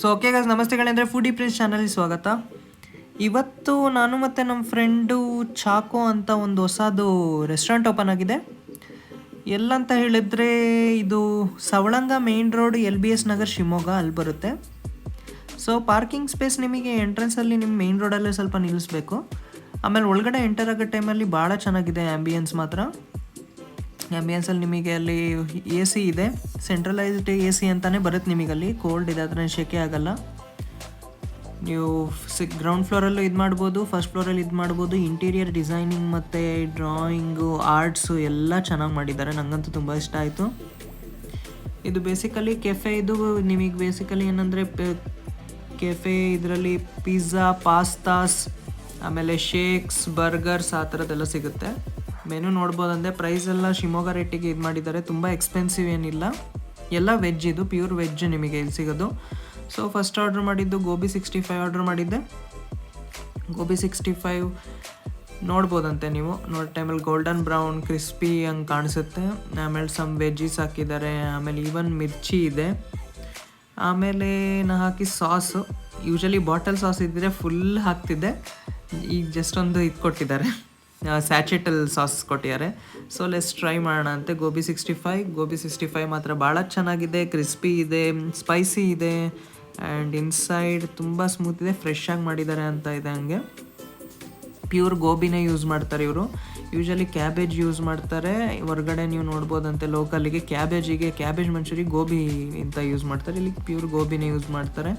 So okay guys ನಮಸ್ತೆಗಳಂದರೆ foodie prince ಚಾನಲ್ಗೆ ಸ್ವಾಗತ. ಇವತ್ತು ನಾನು ಮತ್ತು ನಮ್ಮ ಫ್ರೆಂಡು ಚಾಕೋ ಅಂತ ಒಂದು ಹೊಸದು ರೆಸ್ಟೋರೆಂಟ್ ಓಪನ್ ಆಗಿದೆ. ಎಲ್ಲಂತ ಹೇಳಿದ್ರೆ ಇದು Savalanga main road L B S Nagar, Shivamogga ಅಲ್ಲಿ ಬರುತ್ತೆ. ಸೊ ಪಾರ್ಕಿಂಗ್ ಸ್ಪೇಸ್ ನಿಮಗೆ ಎಂಟ್ರೆನ್ಸಲ್ಲಿ ನಿಮ್ಮ ಮೇನ್ ರೋಡಲ್ಲೇ ಸ್ವಲ್ಪ ನಿಲ್ಲಿಸ್ಬೇಕು. ಆಮೇಲೆ ಒಳಗಡೆ ಎಂಟರ್ ಆಗೋ ಟೈಮಲ್ಲಿ ಭಾಳ ಚೆನ್ನಾಗಿದೆ ಆ್ಯಂಬಿಯನ್ಸ್ ಮಾತ್ರ. ಆ್ಯಂಬಿಯನ್ಸಲ್ಲಿ ನಿಮಗೆ ಅಲ್ಲಿ ಎ ಸಿ ಇದೆ. ಸೆಂಟ್ರಲೈಸ್ಡ್ ಎ ಸಿ ಅಂತಲೇ ಬರುತ್ತೆ ನಿಮಗಲ್ಲಿ. ಕೋಲ್ಡ್ ಇದೆ ಅದನ್ನ ಶೆಕೆ ಆಗಲ್ಲ. ನೀವು ಸಿ ಗ್ರೌಂಡ್ ಫ್ಲೋರಲ್ಲೂ ಇದು ಮಾಡ್ಬೋದು ಫಸ್ಟ್ ಫ್ಲೋರಲ್ಲಿ ಇದು ಮಾಡ್ಬೋದು. ಇಂಟೀರಿಯರ್ ಡಿಸೈನಿಂಗ್ ಮತ್ತು ಡ್ರಾಯಿಂಗು ಆರ್ಟ್ಸು ಎಲ್ಲ ಚೆನ್ನಾಗಿ ಮಾಡಿದ್ದಾರೆ. ನನಗಂತೂ ತುಂಬ ಇಷ್ಟ ಆಯಿತು. ಇದು ಬೇಸಿಕಲಿ ಕೆಫೆ ಇದು ನಿಮಗೆ ಬೇಸಿಕಲಿ ಏನಂದರೆ ಕೆಫೆ ಇದರಲ್ಲಿ ಪಿಜ್ಜಾ ಪಾಸ್ತಾಸ್ ಆಮೇಲೆ ಶೇಕ್ಸ್ ಬರ್ಗರ್ಸ್ ಆ ಥರದ್ದೆಲ್ಲ ಸಿಗುತ್ತೆ. ಮೆನು ನೋಡ್ಬೋದಂದರೆ ಪ್ರೈಸ್ ಎಲ್ಲ ಶಿವಮೊಗ್ಗ ರೇಟಿಗೆ ಇದು ಮಾಡಿದ್ದಾರೆ. ತುಂಬ ಎಕ್ಸ್ಪೆನ್ಸಿವ್ ಏನಿಲ್ಲ. ಎಲ್ಲ ವೆಜ್ ಇದು ಪ್ಯೂರ್ ವೆಜ್ ನಿಮಗೆ ಇಲ್ಲಿ ಸಿಗೋದು. ಸೊ ಫಸ್ಟ್ ಆರ್ಡ್ರ್ ಮಾಡಿದ್ದು ಗೋಬಿ ಸಿಕ್ಸ್ಟಿ ಫೈವ್ ಆರ್ಡ್ರ್ ಮಾಡಿದ್ದೆ. ಗೋಬಿ ಸಿಕ್ಸ್ಟಿ ಫೈವ್ ನೋಡ್ಬೋದಂತೆ ನೀವು. ನೋಡಿ ಟೈಮಲ್ಲಿ ಗೋಲ್ಡನ್ ಬ್ರೌನ್ ಕ್ರಿಸ್ಪಿ ಹಂಗೆ ಕಾಣಿಸುತ್ತೆ. ಆಮೇಲೆ ಸಮ್ ವೆಜ್ಜೀಸ್ ಹಾಕಿದ್ದಾರೆ. ಆಮೇಲೆ ಈವನ್ ಮಿರ್ಚಿ ಇದೆ. ಆಮೇಲೆ ನಾ ಹಾಕಿ ಸಾಸು. ಯೂಶಲಿ ಬಾಟಲ್ ಸಾಸ್ ಇದ್ದರೆ ಫುಲ್ ಹಾಕ್ತಿದ್ದೆ. ಈಗ ಜಸ್ಟ್ ಒಂದು ಇದು ಕೊಟ್ಟಿದ್ದಾರೆ. ಸ್ಯಾಚೆಟಲ್ ಸಾಸ್ ಕೊಟ್ಟಿದ್ದಾರೆ. ಸೊ ಲೆಸ್ ಟ್ರೈ ಮಾಡೋಣ ಅಂತೆ gobi sixty five gobi sixty five ಮಾತ್ರ ಭಾಳ ಚೆನ್ನಾಗಿದೆ ಕ್ರಿಸ್ಪಿ ಇದೆ ಸ್ಪೈಸಿ ಇದೆ ಆ್ಯಂಡ್ ಇನ್ಸೈಡ್ ತುಂಬ ಸ್ಮೂತ್ ಇದೆ ಫ್ರೆಶ್ ಆಗಿ ಮಾಡಿದ್ದಾರೆ ಅಂತ ಇದೆ ಹಂಗೆ. ಪ್ಯೂರ್ ಗೋಬಿನೇ ಯೂಸ್ ಮಾಡ್ತಾರೆ ಇವರು. ಯೂಶಲಿ ಕ್ಯಾಬೇಜ್ ಯೂಸ್ ಮಾಡ್ತಾರೆ. ಹೊರಗಡೆ ನೀವು ನೋಡ್ಬೋದಂತೆ ಲೋಕಲಿಗೆ ಕ್ಯಾಬೇಜಿಗೆ ಕ್ಯಾಬೇಜ್ ಮಂಚೂರಿ ಗೋಬಿ ಅಂತ ಯೂಸ್ ಮಾಡ್ತಾರೆ. ಇಲ್ಲಿ ಪ್ಯೂರ್ ಗೋಬಿನೇ ಯೂಸ್ ಮಾಡ್ತಾರೆ.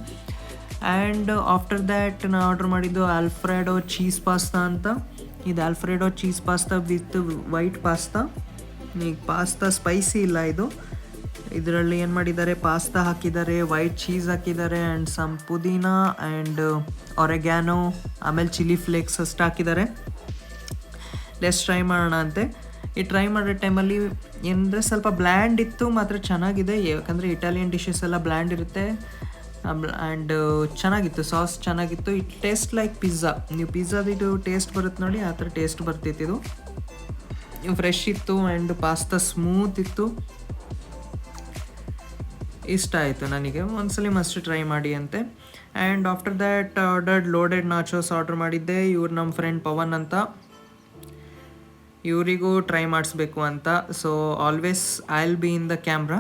ಆ್ಯಂಡ್ ಆಫ್ಟರ್ ದ್ಯಾಟ್ ನಾನು ಆರ್ಡ್ರ್ ಮಾಡಿದ್ದು ಆಲ್ಫ್ರೆಡೋ ಚೀಸ್ ಪಾಸ್ತಾ ಅಂತ. ಇದು Alfredo cheese pasta with white pasta. ಈಗ ಪಾಸ್ತಾ ಸ್ಪೈಸಿ ಇಲ್ಲ ಇದು. ಇದರಲ್ಲಿ ಏನು ಮಾಡಿದ್ದಾರೆ? ಪಾಸ್ತಾ ಹಾಕಿದ್ದಾರೆ, ವೈಟ್ ಚೀಸ್ ಹಾಕಿದ್ದಾರೆ ಆ್ಯಂಡ್ ಸಮ್ ಪುದೀನ ಆ್ಯಂಡ್ ಒರೆಗ್ಯಾನೋ ಆಮೇಲೆ ಚಿಲ್ಲಿ ಫ್ಲೇಕ್ಸ್ ಅಷ್ಟು ಹಾಕಿದ್ದಾರೆ. ಲೆಸ್ ಟ್ರೈ ಮಾಡೋಣ ಅಂತೆ. ಈ ಟ್ರೈ ಮಾಡೋ ಟೈಮಲ್ಲಿ ಏನಂದರೆ ಸ್ವಲ್ಪ ಬ್ಲ್ಯಾಂಡ್ ಇತ್ತು, ಮಾತ್ರ ಚೆನ್ನಾಗಿದೆ. ಯಾಕಂದರೆ ಇಟಾಲಿಯನ್ ಡಿಶಸ್ ಎಲ್ಲ ಬ್ಲ್ಯಾಂಡ್ ಇರುತ್ತೆ. ಆ್ಯಂಡ್ ಚೆನ್ನಾಗಿತ್ತು, ಸಾಸ್ ಚೆನ್ನಾಗಿತ್ತು. ಇಟ್ ಟೇಸ್ಟ್ ಲೈಕ್ ಪಿಜ್ಜಾ ನೀವು ಪಿಜ್ಜಾದಿದು ಟೇಸ್ಟ್ ಬರುತ್ತೆ ನೋಡಿ, ಆ ಥರ ಟೇಸ್ಟ್ ಬರ್ತಿತ್ತು ಫ್ರೆಶ್ ಇತ್ತು ಆ್ಯಂಡ್ ಪಾಸ್ತಾ ಸ್ಮೂತ್ ಇತ್ತು. ಇಷ್ಟ ಆಯಿತು ನನಗೆ. ಒಂದ್ಸಲಿ ಮಸ್ಟ್ ಟ್ರೈ ಮಾಡಿ ಅಂತೆ. And after that ordered loaded nachos order ಮಾಡಿದ್ದೆ. ಇವ್ರು ನಮ್ಮ ಫ್ರೆಂಡ್ ಪವನ್ ಅಂತ. ಇವರಿಗೂ ಟ್ರೈ ಮಾಡಿಸ್ಬೇಕು ಅಂತ. So always I will be in the camera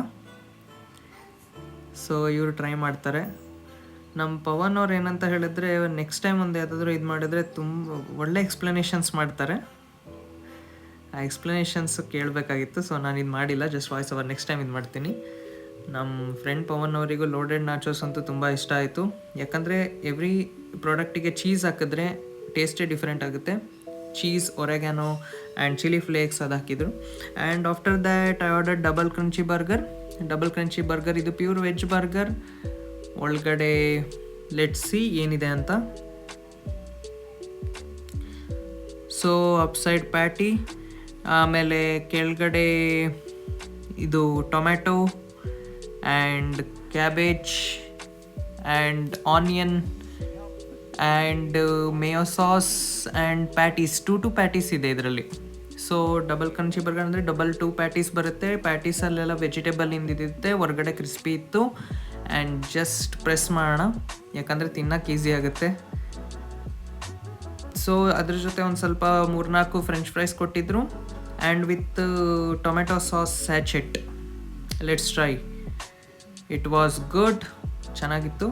so ಇವರು ಟ್ರೈ ಮಾಡ್ತಾರೆ. ನಮ್ಮ ಪವನ್ ಅವ್ರು ಏನಂತ ಹೇಳಿದ್ರೆ ನೆಕ್ಸ್ಟ್ ಟೈಮ್ ಒಂದು ಯಾವುದಾದ್ರೂ ಇದು ಮಾಡಿದರೆ ತುಂಬ ಒಳ್ಳೆ ಎಕ್ಸ್ಪ್ಲನೇಷನ್ಸ್ ಮಾಡ್ತಾರೆ. ಆ ಎಕ್ಸ್ಪ್ಲನೇಷನ್ಸ್ ಕೇಳಬೇಕಾಗಿತ್ತು. ಸೊ ನಾನು ಇದು ಮಾಡಿಲ್ಲ just voice over next time ಇದು ಮಾಡ್ತೀನಿ. ನಮ್ಮ ಫ್ರೆಂಡ್ ಪವನ್ ಅವರಿಗೂ ಲೋಡೆಡ್ ನಾಚೋಸ್ ಅಂತೂ ತುಂಬ ಇಷ್ಟ ಆಯಿತು. ಯಾಕಂದರೆ ಎವ್ರಿ ಪ್ರಾಡಕ್ಟಿಗೆ ಚೀಸ್ ಹಾಕಿದ್ರೆ ಟೇಸ್ಟೇ ಡಿಫ್ರೆಂಟ್ ಆಗುತ್ತೆ. Cheese oregano and chilli flakes ಅದು ಹಾಕಿದ್ರು. And after that I order double crunchy burger double crunchy burger ಇದು ಪ್ಯೂರ್ ವೆಜ್ ಬರ್ಗರ್ ಒಳಗಡೆ ಲೆಟ್ ಸಿ ಏನಿದೆ ಅಂತ. ಸೊ ಅಪ್ಸೈಡ್ ಪ್ಯಾಟಿ ಆಮೇಲೆ ಕೆಳಗಡೆ ಇದು tomato and cabbage and onion and mayo sauce and patties two two patties ಇದೆ ಇದರಲ್ಲಿ. So double crunchy burger ಅಂದರೆ ಡಬಲ್ ಟೂ ಪ್ಯಾಟೀಸ್ ಬರುತ್ತೆ. ಪ್ಯಾಟೀಸಲ್ಲೆಲ್ಲ ವೆಜಿಟೇಬಲ್ ಇಂದಿರುತ್ತೆ ಹೊರಗಡೆ ಕ್ರಿಸ್ಪಿ ಇತ್ತು. ಆ್ಯಂಡ್ ಜಸ್ಟ್ ಪ್ರೆಸ್ ಮಾಡೋಣ, ಯಾಕಂದರೆ ತಿನ್ನೋಕೆ ಈಸಿ ಆಗುತ್ತೆ. ಸೊ ಅದ್ರ ಜೊತೆ ಒಂದು ಸ್ವಲ್ಪ ಮೂರ್ನಾಲ್ಕು ಫ್ರೆಂಚ್ ಫ್ರೈಸ್ ಕೊಟ್ಟಿದ್ರು. And with tomato sauce sachet let's try it was good ಚೆನ್ನಾಗಿತ್ತು.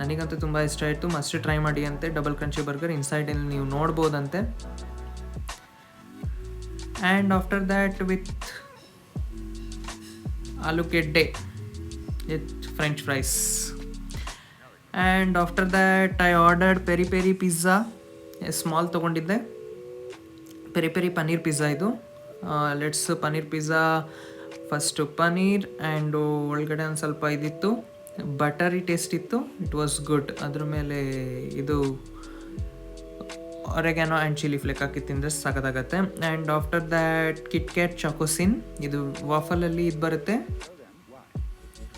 ನನಗಂತೂ ತುಂಬ ಇಷ್ಟ ಆಯಿತು. ಮಸ್ಟ್ ಟ್ರೈ ಮಾಡಿ ಅಂತೆ. ಡಬಲ್ ಕ್ರಂಚಿ ಬರ್ಗರ್ ಇನ್ಸೈಡಲ್ಲಿ ನೀವು ನೋಡ್ಬೋದಂತೆ. ಆ್ಯಂಡ್ ಆಫ್ಟರ್ ದ್ಯಾಟ್ ವಿತ್ ಆಲೂಗೆಡ್ಡೆ with French fries. And after that I ordered peri peri pizza. Small ತೊಗೊಂಡಿದ್ದೆ. ಪೆರಿ ಪೆರಿ ಪನ್ನೀರ್ ಪಿಜ್ಜಾ ಇದು. Let's paneer pizza. First paneer and ಒಳಗಡೆ ಒಂದು ಸ್ವಲ್ಪ ಇದಿತ್ತು. ಬಟರಿ ಟೇಸ್ಟ್ ಇತ್ತು. ಇಟ್ ವಾಸ್ ಗುಡ್ ಅದ್ರ ಮೇಲೆ ಇದು ಒರೆಗ್ಯಾನೋ ಆ್ಯಂಡ್ ಚಿಲ್ಲಿ ಫ್ಲೇಕ್ ಹಾಕಿ ತಿಂದರೆ ಸಾಕಾಗತ್ತೆ. And after that Kit Kat ಚಾಕೋಸಿನ್ ಇದು ವಾಫಲಲ್ಲಿ ಇದು ಬರುತ್ತೆ.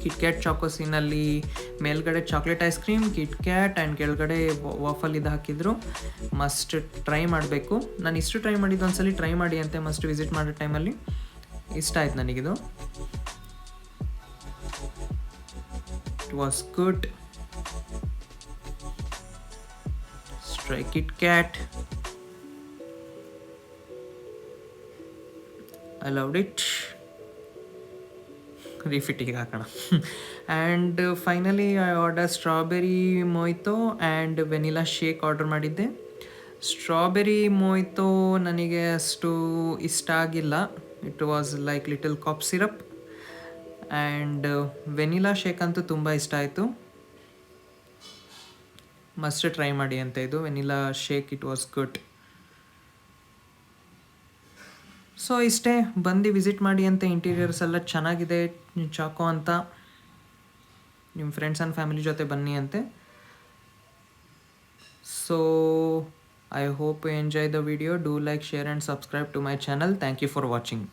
ಕಿಟ್ ಕ್ಯಾಟ್ ಚಾಕೋಸಿನಲ್ಲಿ ಮೇಲ್ಗಡೆ chocolate ice cream Kit Kat and ಕೆಳಗಡೆ ವಾಫಲ್ ಇದು ಹಾಕಿದ್ರು. ಮಸ್ಟ್ ಟ್ರೈ ಮಾಡಬೇಕು. ನಾನು ಇಷ್ಟು ಟ್ರೈ ಮಾಡಿದ್ದು ಒಂದ್ಸಲಿ ಟ್ರೈ ಮಾಡಿ ಅಂತೆ ಮಸ್ಟ್ ವಿಸಿಟ್ ಮಾಡೋ ಟೈಮಲ್ಲಿ ಇಷ್ಟ ಆಯ್ತು ನನಗಿದು. was good. Strike it, cat. I loved it. Refitting hakana. and finally, I ordered strawberry mojito and vanilla shake order madide strawberry ಮೊಯ್ತು ನನಗೆ ಅಷ್ಟು ಇಷ್ಟ ಆಗಿಲ್ಲ it was like little cough syrup and vanilla shake ಅಂತೂ ತುಂಬ ಇಷ್ಟ ಆಯಿತು. Must try ಮಾಡಿ ಅಂತ ಇದು. Vanilla shake it was good so ಇಷ್ಟೇ. ಬಂದು ವಿಸಿಟ್ ಮಾಡಿ ಅಂತ ಇಂಟೀರಿಯರ್ಸ್ ಎಲ್ಲ ಚೆನ್ನಾಗಿದೆ. ಚಾಕೋ ಅಂತ. ನಿಮ್ಮ ಫ್ರೆಂಡ್ಸ್ ಆ್ಯಂಡ್ ಫ್ಯಾಮಿಲಿ ಜೊತೆ ಬನ್ನಿ ಅಂತೆ. So I hope enjoy the video do like share and subscribe to my channel thank you for watching